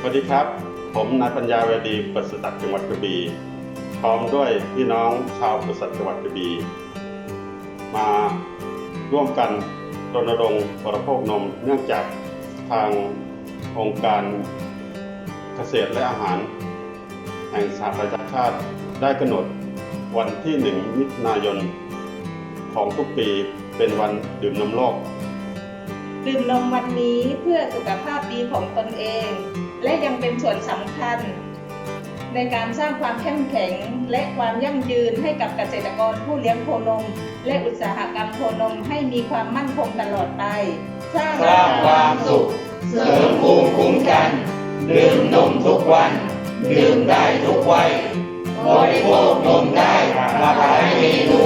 สวัสดีครับ ผมนายปัญญาเวดีปศุสัตว์จังหวัดกระบี่พร้อมด้วยพี่น้องชาวปศุสัตว์จังหวัดกระบี่มาร่วมกันรณรงค์บริโภคนม เนื่องจากทางองค์การเกษตรและอาหาร แห่งสหประชาชาติได้กำหนดวันที่1มิถุนายน ของทุกปีเป็นวันดื่มนมโลก ดื่มนมวันนี้เพื่อสุขภาพดีของตนเอง และยังเป็นส่วนสำคัญ ในการสร้างความเข้มแข็งและความยั่งยืนให้กับเกษตรกรผู้เลี้ยงโคนม และอุตสาหกรรมโคนมให้มีความมั่นคงตลอดไป สร้างสร้างความสุข เสริมภูมิคุ้มกันดื่มนมทุกวัน ดื่มได้ทุกวัยบริโภคนมได้หลากหลายเมนู